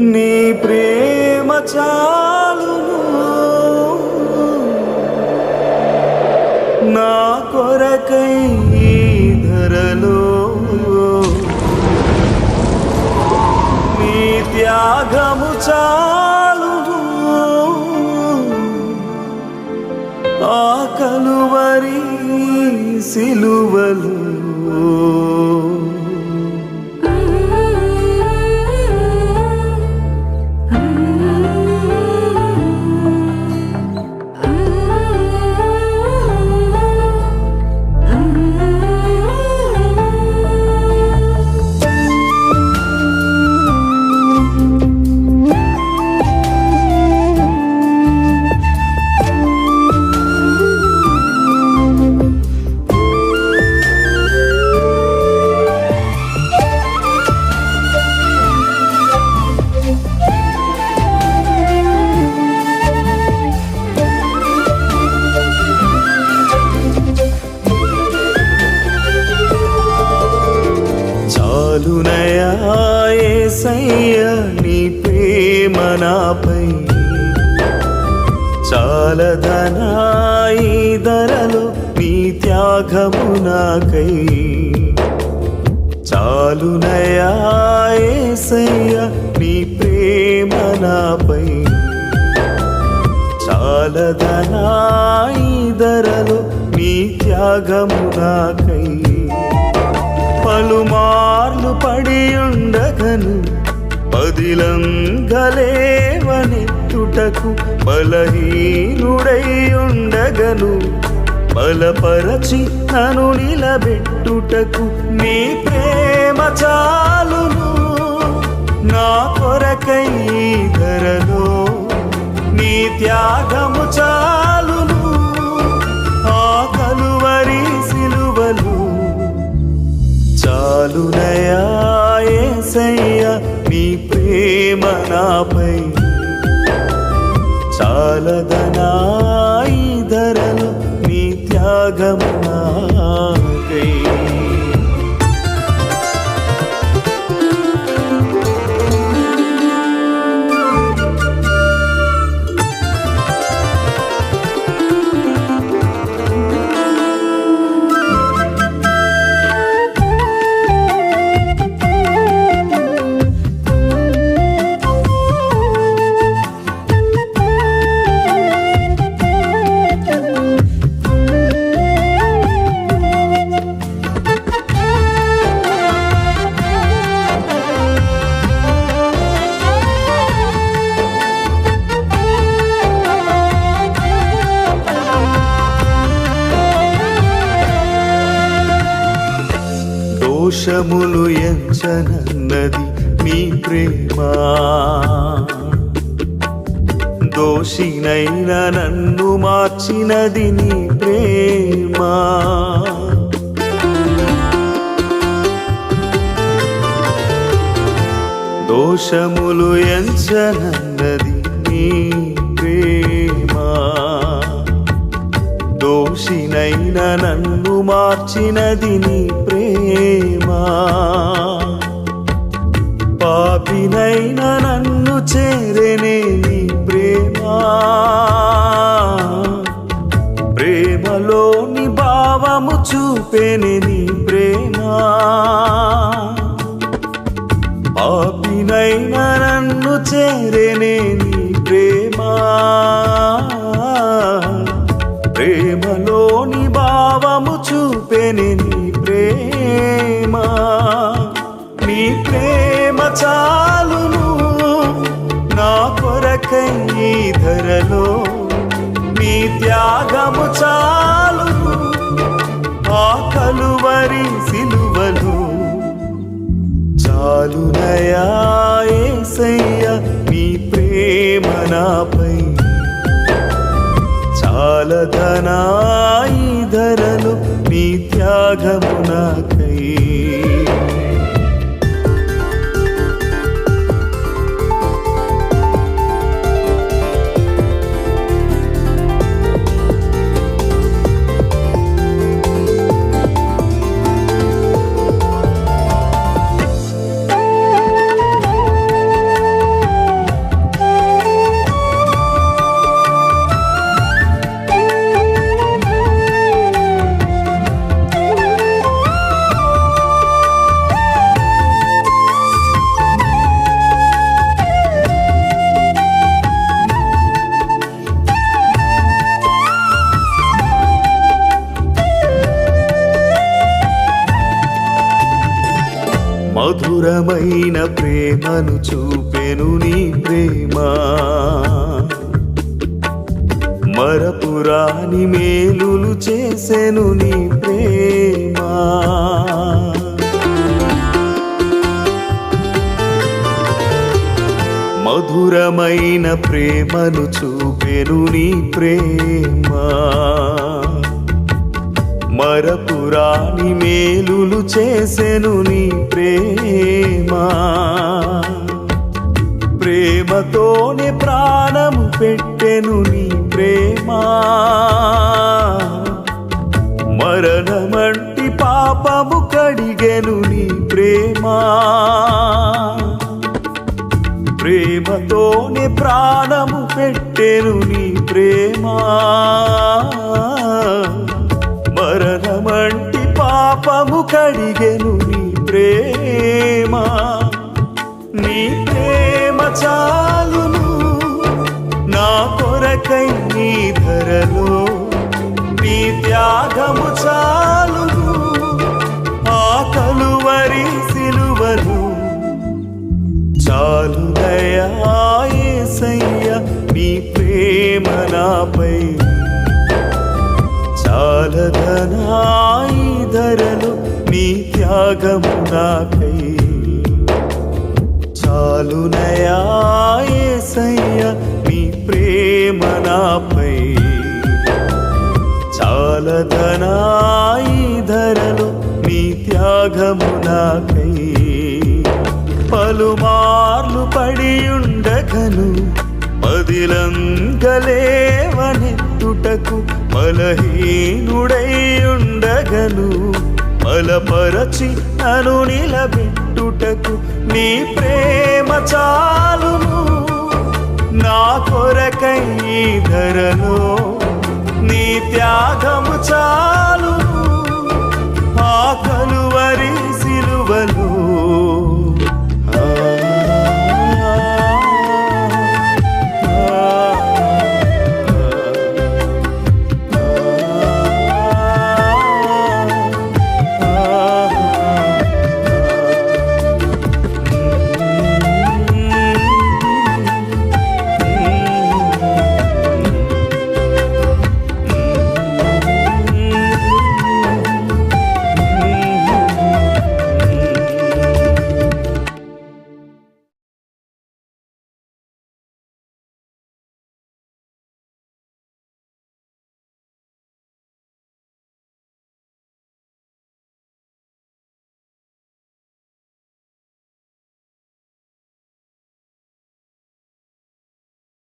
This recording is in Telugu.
నీ ప్రేమ చాలును. నా కొరకై ధరలో నీ త్యాగము చాలును. ఆ కలువరి సిలువలు యేసయ్య నీ ప్రేమ నాపై. చాలదనాయి ధరలు నీ త్యాగము నాకై. చాలునయా యేసయ్య నీ ప్రేమ నాపై. చాలదనాయి ధరలు నీ త్యాగము నాకై. పలుమా పడి ఉండగను పదిలంగలేవనెత్తుటకు బలహీనుడై బలపరచి నను నిలబెట్టుటకు నీ ప్రేమ చాలును. నా కొరకై నాపై చాలదనా ఈ ధరలు నీ త్యాగము దోషములు ఎంచనన్నది మీ ప్రేమ. దోషినైన నన్ను మార్చినది నీ ప్రేమ. దోషములు ఎంచనన్నది నీ ప్రేమ. దోషినైన నన్ను మార్చినది నీ ప్రేమ. పాపినైన నన్ను చేరనే నీ ప్రేమ. ప్రేమలోని భావము చూపెని నీ ప్రేమ. నీ ప్రేమ చాలును నా కొరకై ఈ ధరలో. నీ త్యాగము చాలును ఆ కలువరి నాపై చాలదనాయి ధరలు నీ త్యాగము నాకై మధురమైన ప్రేమను చూపెను నీ ప్రేమ. మరపురాని మేలులు చేసెను నీ ప్రేమ. మధురమైన ప్రేమను చూపెను నీ ప్రేమ. మరపురాని మేలులు చేసెను నీ ప్రేమ. ప్రేమతోనే ప్రాణము పెట్టెను నీ ప్రేమ. మరణమంటి పాపము కడిగెను నీ ప్రేమ. ప్రేమతోనే ప్రాణము పెట్టెను నీ ప్రేమ. పాపము కడిగెను నీ ప్రేమ. నీ ప్రేమ చాలును నా కొరకై నీ ధరలో. నీ త్యాగము చాలును ఆ కలువరి సిలువను. చాలు దయాసయ్య నీ ప్రేమ నాపై. చాలదనాయి ధరలు నీ త్యాగము నాకై. చాలు నీ ప్రేమ నాపై. చాలదనాయి ధరలు నీ త్యాగము నాకై. పలుమార్లు పడియుండగను మదిలంగలేవనెత్తుటకు మలహీనుడైయుండగను మలపరచి నను నిలబెట్టుటకు నీ ప్రేమ చాలును. నా కొరకై ధరలో నీ త్యాగము చాలు.